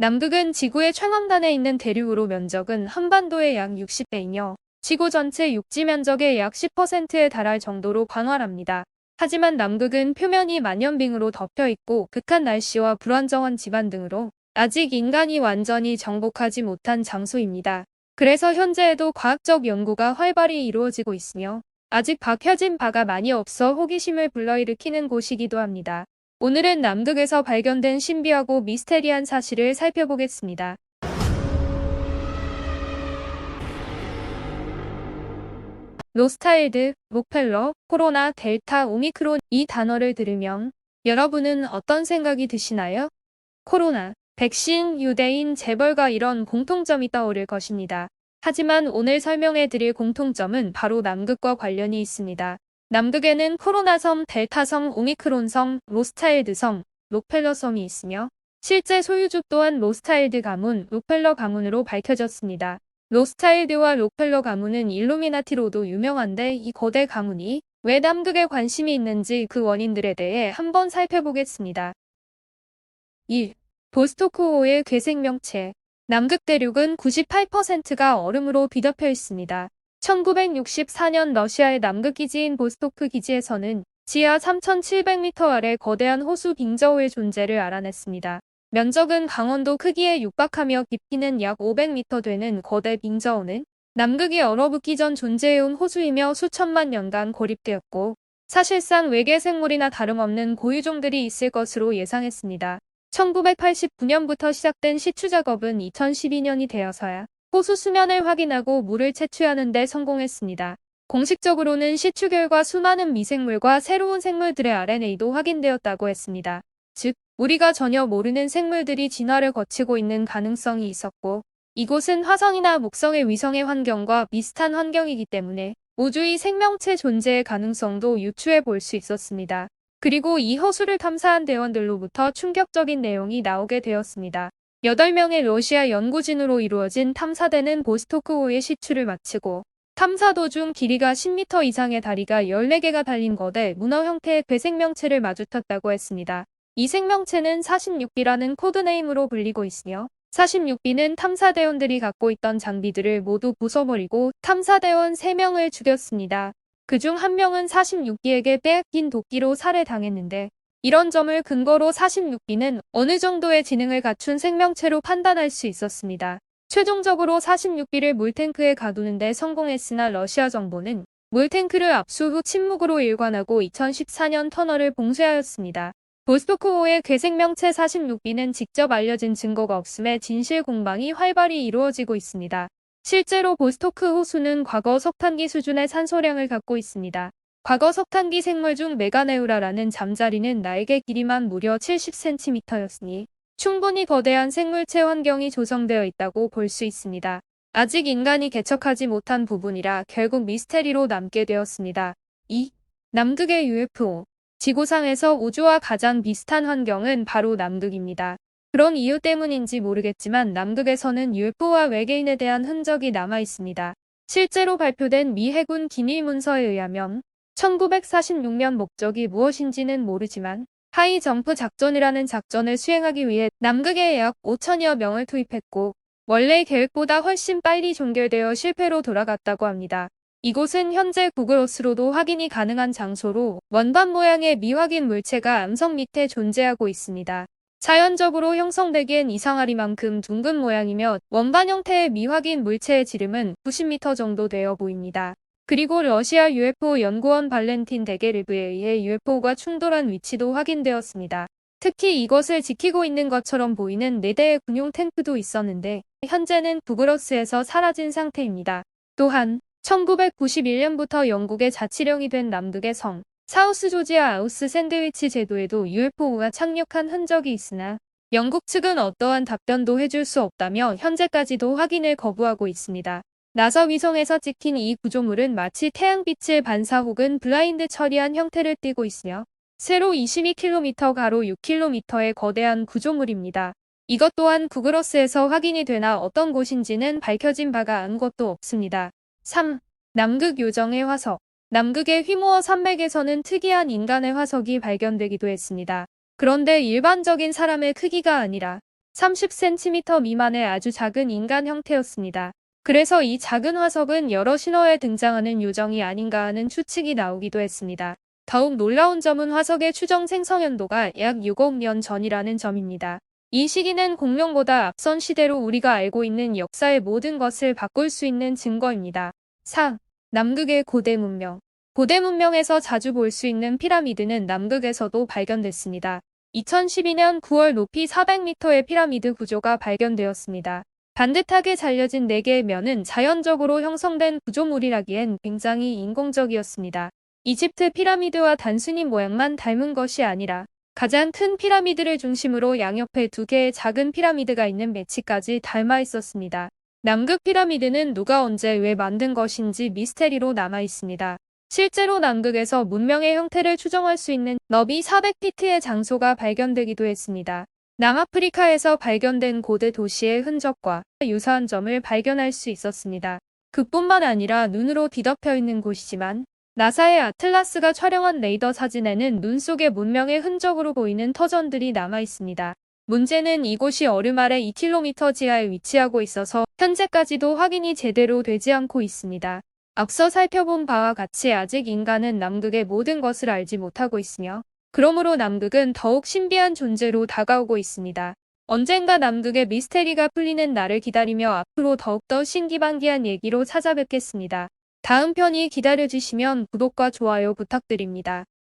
남극은 지구의 최남단에 있는 대륙으로 면적은 한반도의 약 60배이며 지구 전체 육지 면적의 약 10%에 달할 정도로 광활합니다. 하지만 남극은 표면이 만연빙으로 덮여 있고 극한 날씨와 불안정한 지반 등으로 아직 인간이 완전히 정복하지 못한 장소입니다. 그래서 현재에도 과학적 연구가 활발히 이루어지고 있으며 아직 밝혀진 바가 많이 없어 호기심을 불러일으키는 곳이기도 합니다. 오늘은 남극에서 발견된 신비하고 미스테리한 사실을 살펴보겠습니다. 로스타일드, 록펠러, 코로나, 델타, 오미크론 이 단어를 들으면 여러분은 어떤 생각이 드시나요? 코로나, 백신, 유대인, 재벌과 이런 공통점이 떠오를 것입니다. 하지만 오늘 설명해 드릴 공통점은 바로 남극과 관련이 있습니다. 남극에는 코로나섬, 델타섬, 오미크론섬, 로스타일드섬, 록펠러섬이 있으며 실제 소유주 또한 로스타일드 가문, 록펠러 가문으로 밝혀졌습니다. 로스타일드와 록펠러 가문은 일루미나티로도 유명한데 이 거대 가문이 왜 남극에 관심이 있는지 그 원인들에 대해 한번 살펴보겠습니다. 1. 보스토크호의 괴생명체 남극 대륙은 98%가 얼음으로 뒤덮여 있습니다. 1964년 러시아의 남극 기지인 보스토크 기지에서는 지하 3,700m 아래 거대한 호수 빙저우의 존재를 알아냈습니다. 면적은 강원도 크기에 육박하며 깊이는 약 500m 되는 거대 빙저우는 남극이 얼어붙기 전 존재해온 호수이며 수천만 년간 고립되었고 사실상 외계 생물이나 다름없는 고유종들이 있을 것으로 예상했습니다. 1989년부터 시작된 시추 작업은 2012년이 되어서야 호수 수면을 확인하고 물을 채취하는 데 성공했습니다. 공식적으로는 시추 결과 수많은 미생물과 새로운 생물들의 RNA도 확인되었다고 했습니다. 즉, 우리가 전혀 모르는 생물들이 진화를 거치고 있는 가능성이 있었고, 이곳은 화성이나 목성의 위성의 환경과 비슷한 환경이기 때문에 우주의 생명체 존재의 가능성도 유추해 볼 수 있었습니다. 그리고 이 허수를 탐사한 대원들로부터 충격적인 내용이 나오게 되었습니다. 8명의 러시아 연구진으로 이루어진 탐사대는 보스토크호의 시추를 마치고 탐사 도중 길이가 10m 이상의 다리가 14개가 달린 거대 문어 형태의 괴생명체를 마주쳤다고 했습니다. 이 생명체는 46B라는 코드네임으로 불리고 있으며 46B는 탐사대원들이 갖고 있던 장비들을 모두 부숴버리고 탐사대원 3명을 죽였습니다. 그중 한 명은 46B에게 빼앗긴 도끼로 살해당했는데 이런 점을 근거로 46B는 어느 정도의 지능을 갖춘 생명체로 판단할 수 있었습니다. 최종적으로 46B를 물탱크에 가두는 데 성공했으나 러시아 정부는 물탱크를 압수 후 침묵으로 일관하고 2014년 터널을 봉쇄하였습니다. 보스토크호의 괴생명체 46B는 직접 알려진 증거가 없음에 진실 공방이 활발히 이루어지고 있습니다. 실제로 보스토크 호수는 과거 석탄기 수준의 산소량을 갖고 있습니다. 과거 석탄기 생물 중 메가네우라라는 잠자리는 날개 길이만 무려 70cm였으니 충분히 거대한 생물체 환경이 조성되어 있다고 볼 수 있습니다. 아직 인간이 개척하지 못한 부분이라 결국 미스테리로 남게 되었습니다. 2. 남극의 UFO 지구상에서 우주와 가장 비슷한 환경은 바로 남극입니다. 그런 이유 때문인지 모르겠지만 남극에서는 UFO와 외계인에 대한 흔적이 남아 있습니다. 실제로 발표된 미 해군 기밀 문서에 의하면 1946년 목적이 무엇인지는 모르지만 하이 점프 작전이라는 작전을 수행하기 위해 남극에 약 5천여 명을 투입했고 원래 계획보다 훨씬 빨리 종결되어 실패로 돌아갔다고 합니다. 이곳은 현재 구글어스로도 확인이 가능한 장소로 원반 모양의 미확인 물체가 암석 밑에 존재하고 있습니다. 자연적으로 형성되기엔 이상하리만큼 둥근 모양이며 원반 형태의 미확인 물체의 지름은 90m 정도 되어 보입니다. 그리고 러시아 UFO 연구원 발렌틴 데게르브에 의해 UFO가 충돌한 위치도 확인되었습니다. 특히 이것을 지키고 있는 것처럼 보이는 4대의 군용 탱크도 있었는데 현재는 부그러스에서 사라진 상태입니다. 또한 1991년부터 영국의 자치령이 된 남극의 성 사우스 조지아 아우스 샌드위치 제도에도 UFO가 착륙한 흔적이 있으나 영국 측은 어떠한 답변도 해줄 수 없다며 현재까지도 확인을 거부하고 있습니다. 나사 위성에서 찍힌 이 구조물은 마치 태양빛을 반사 혹은 블라인드 처리한 형태를 띠고 있으며 세로 22km 가로 6km의 거대한 구조물입니다. 이것 또한 구글어스에서 확인이 되나 어떤 곳인지는 밝혀진 바가 아무것도 없습니다. 3. 남극 요정의 화석 남극의 휘모어 산맥에서는 특이한 인간의 화석이 발견되기도 했습니다. 그런데 일반적인 사람의 크기가 아니라 30cm 미만의 아주 작은 인간 형태였습니다. 그래서 이 작은 화석은 여러 신화에 등장하는 요정이 아닌가 하는 추측이 나오기도 했습니다. 더욱 놀라운 점은 화석의 추정 생성 연도가 약 6억 년 전이라는 점입니다. 이 시기는 공룡보다 앞선 시대로 우리가 알고 있는 역사의 모든 것을 바꿀 수 있는 증거입니다. 4. 남극의 고대 문명 고대 문명에서 자주 볼 수 있는 피라미드는 남극에서도 발견됐습니다. 2012년 9월 높이 400m의 피라미드 구조가 발견되었습니다. 반듯하게 잘려진 4개의 면은 자연적으로 형성된 구조물이라기엔 굉장히 인공적이었습니다. 이집트 피라미드와 단순히 모양만 닮은 것이 아니라 가장 큰 피라미드를 중심으로 양옆에 두 개의 작은 피라미드가 있는 매치까지 닮아 있었습니다. 남극 피라미드는 누가 언제 왜 만든 것인지 미스테리로 남아 있습니다. 실제로 남극에서 문명의 형태를 추정할 수 있는 너비 400피트의 장소가 발견되기도 했습니다. 남아프리카에서 발견된 고대 도시의 흔적과 유사한 점을 발견할 수 있었습니다. 그뿐만 아니라 눈으로 뒤덮여 있는 곳이지만 나사의 아틀라스가 촬영한 레이더 사진에는 눈 속의 문명의 흔적으로 보이는 터전들이 남아 있습니다. 문제는 이곳이 얼음 아래 2km 지하에 위치하고 있어서 현재까지도 확인이 제대로 되지 않고 있습니다. 앞서 살펴본 바와 같이 아직 인간은 남극의 모든 것을 알지 못하고 있으며 그러므로 남극은 더욱 신비한 존재로 다가오고 있습니다. 언젠가 남극의 미스테리가 풀리는 날을 기다리며 앞으로 더욱더 신기반기한 얘기로 찾아뵙겠습니다. 다음 편이 기다려주시면 구독과 좋아요 부탁드립니다.